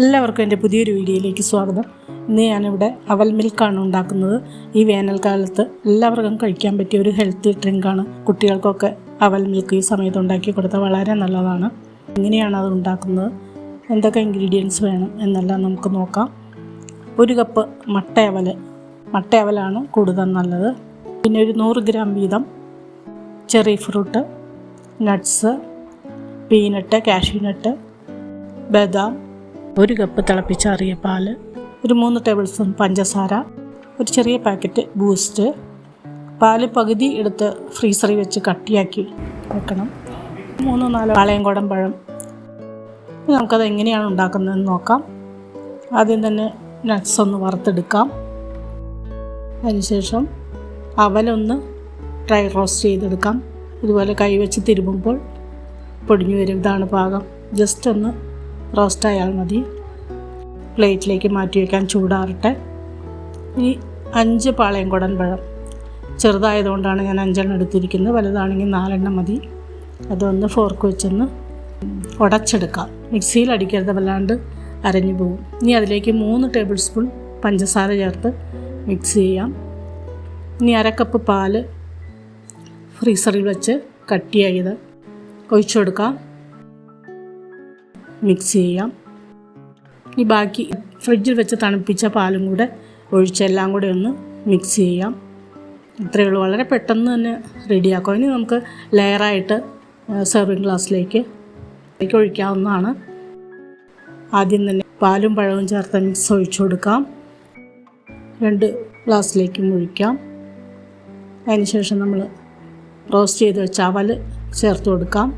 എല്ലാവർക്കും എന്റെ പുതിയൊരു വീഡിയോയിലേക്ക് സ്വാഗതം. ഇന്ന് ഞാനിവിടെ അവൽ മിൽക്കാണ് ഉണ്ടാക്കുന്നത്. ഈ വേനൽക്കാലത്ത് എല്ലാവർക്കും കഴിക്കാൻ പറ്റിയ ഒരു ഹെൽത്തി ഡ്രിങ്കാണ് കുട്ടികൾക്കൊക്കെ അവൽ മിൽക്ക് ഈ സമയത്ത് ഉണ്ടാക്കി കൊടുത്താൽ വളരെ നല്ലതാണ്. എങ്ങനെയാണ് അത് ഉണ്ടാക്കുന്നത്? എന്തൊക്കെ ഇൻഗ്രീഡിയൻസ് വേണം എന്നെല്ലാം നമുക്ക് നോക്കാം. ഒരു കപ്പ് മട്ടയവൽ മട്ടയവലാണ് കൂടുതൽ നല്ലത്. പിന്നെ ഒരു നൂറ് ഗ്രാം വീതം cherry fruit nuts peanut cashew nut ബദാം ഒരു കപ്പ് തിളപ്പിച്ചാറിയ പാൽ ഒരു മൂന്ന് ടേബിൾ സ്പൂൺ പഞ്ചസാര ഒരു ചെറിയ പാക്കറ്റ് ബൂസ്റ്റ് പാൽ പകുതി എടുത്ത് ഫ്രീസറിൽ വെച്ച് കട്ടിയാക്കി വെക്കണം. മൂന്നോ നാലോ പാളയംകുടം പഴം. നമുക്കത് എങ്ങനെയാണ് ഉണ്ടാക്കുന്നതെന്ന് നോക്കാം. ആദ്യം തന്നെ നട്ട്സ് ഒന്ന് വറുത്തെടുക്കാം. അതിനുശേഷം അവലൊന്ന് ഡ്രൈ റോസ്റ്റ് ചെയ്തെടുക്കാം. ഇതുപോലെ കൈ വെച്ച് തിരുമുമ്പോൾ പൊടിഞ്ഞു വരും. ഇതാണ് പാകം. ജസ്റ്റ് ഒന്ന് റോസ്റ്റായാൽ മതി. പ്ലേറ്റിലേക്ക് മാറ്റി വയ്ക്കാൻ ചൂടാറട്ടെ ഇനി അഞ്ച് പാളയംകുടൻ പഴം. ചെറുതായതുകൊണ്ടാണ് ഞാൻ അഞ്ചെണ്ണം എടുത്തിരിക്കുന്നത്. വലുതാണെങ്കിൽ നാലെണ്ണം മതി. അതൊന്ന് ഫോർക്ക് വെച്ചൊന്ന് ഉടച്ചെടുക്കാം. മിക്സിയിൽ അടിക്കരുത് വല്ലാണ്ട് അരഞ്ഞു പോകും. ഇനി അതിലേക്ക് മൂന്ന് ടേബിൾ സ്പൂൺ പഞ്ചസാര ചേർത്ത് മിക്സ് ചെയ്യാം. ഇനി അരക്കപ്പ് പാൽ ഫ്രീസറിൽ വെച്ച് കട്ടിയായത് ഒഴിച്ചു കൊടുക്കാം മിക്സ് ചെയ്യാം. ഈ ബാക്കി ഫ്രിഡ്ജിൽ വെച്ച് തണുപ്പിച്ച പാലും കൂടെ ഒഴിച്ചെല്ലാം കൂടെ ഒന്ന് മിക്സ് ചെയ്യാം. ഇത്രയേ ഉള്ളൂ. വളരെ പെട്ടെന്ന് തന്നെ റെഡിയാക്കാം ഇനി നമുക്ക് ലെയറായിട്ട് സെർവിങ് ഗ്ലാസ്സിലേക്ക് ഒഴിക്കാവുന്നതാണ്. ആദ്യം തന്നെ പാലും പഴവും ചേർത്ത് മിക്സ് ഒഴിച്ചു കൊടുക്കാം. രണ്ട് ഗ്ലാസ്സിലേക്കും ഒഴിക്കാം. അതിനുശേഷം നമ്മൾ റോസ്റ്റ് ചെയ്ത് വെച്ച അവൽ ചേർത്ത് കൊടുക്കാം.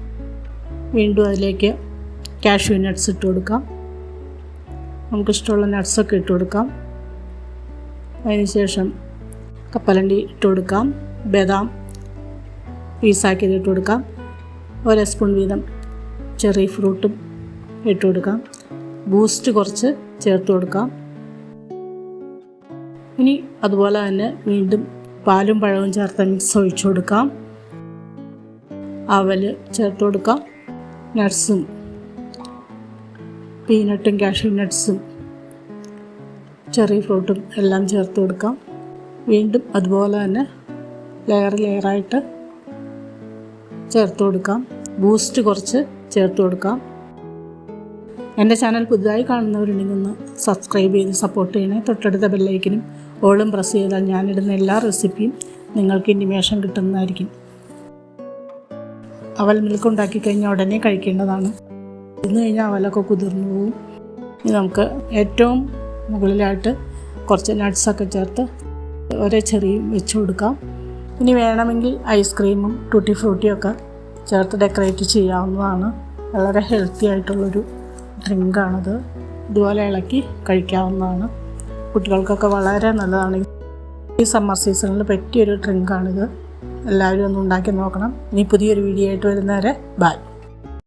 വീണ്ടും അതിലേക്ക് കാഷ്യൂ നട്ട്സ് ഇട്ട് കൊടുക്കാം. നമുക്കിഷ്ടമുള്ള നട്ട്സൊക്കെ ഇട്ട് കൊടുക്കാം. അതിനുശേഷം കപ്പലണ്ടി ഇട്ട് കൊടുക്കാം. ബദാം പീസാക്കിയത് ഇട്ട് കൊടുക്കാം. ഒരു സ്പൂൺ വീതം ചെറി ഫ്രൂട്ടും ഇട്ട് കൊടുക്കാം. ബൂസ്റ്റ് കുറച്ച് ചേർത്ത് കൊടുക്കാം. ഇനി അതുപോലെ തന്നെ വീണ്ടും പാലും പഴവും ചേർത്ത് മിക്സ് ഒഴിച്ചു കൊടുക്കാം. അവൽ ചേർത്ത് കൊടുക്കാം. നട്ട്സും പീനട്ടും കാഷ്യൂ നട്ട്സും ചെറി ഫ്രൂട്ടും എല്ലാം ചേർത്ത് കൊടുക്കാം. വീണ്ടും അതുപോലെ തന്നെ ലെയർ ലെയറായിട്ട് ചേർത്ത് കൊടുക്കാം. ബൂസ്റ്റ് കുറച്ച് ചേർത്ത് കൊടുക്കാം. എന്റെ ചാനൽ പുതുതായി കാണുന്നവരുണ്ടെങ്കിൽ ഒന്ന് സബ്സ്ക്രൈബ് ചെയ്ത് സപ്പോർട്ട് ചെയ്യണേ. തൊട്ടടുത്ത ബെല്ലൈക്കിനും ഓളും പ്രസ് ചെയ്താൽ ഞാനിടുന്ന എല്ലാ റെസിപ്പിയും നിങ്ങൾക്ക് ഇന്റിമേഷൻ കിട്ടുന്നതായിരിക്കും. അവൽ മിൽക്ക് ഉണ്ടാക്കി കഴിഞ്ഞാൽ ഉടനെ കഴിക്കേണ്ടതാണ്. ഇന്ന് കഴിഞ്ഞാൽ അവലൊക്കെ കുതിർന്നു പോകും ഇനി നമുക്ക് ഏറ്റവും മുകളിലായിട്ട് കുറച്ച് നട്ട്സൊക്കെ ചേർത്ത് ഒരേ ചെറിയ വെച്ച് കൊടുക്കാം. ഇനി വേണമെങ്കിൽ ഐസ്ക്രീമും ടൂട്ടി ഫ്രൂട്ടിയും ഒക്കെ ചേർത്ത് ഡെക്കറേറ്റ് ചെയ്യാവുന്നതാണ്. വളരെ ഹെൽത്തി ആയിട്ടുള്ളൊരു ഡ്രിങ്കാണത് ഇതുപോലെ ഇളക്കി കഴിക്കാവുന്നതാണ്. കുട്ടികൾക്കൊക്കെ വളരെ നല്ലതാണ്. ഈ സമ്മർ സീസണിൽ പറ്റിയൊരു ഡ്രിങ്കാണിത് എല്ലാവരും ഒന്ന് ഉണ്ടാക്കി നോക്കണം. ഇനി പുതിയൊരു വീഡിയോ ആയിട്ട് വരുന്നവരെ ബൈ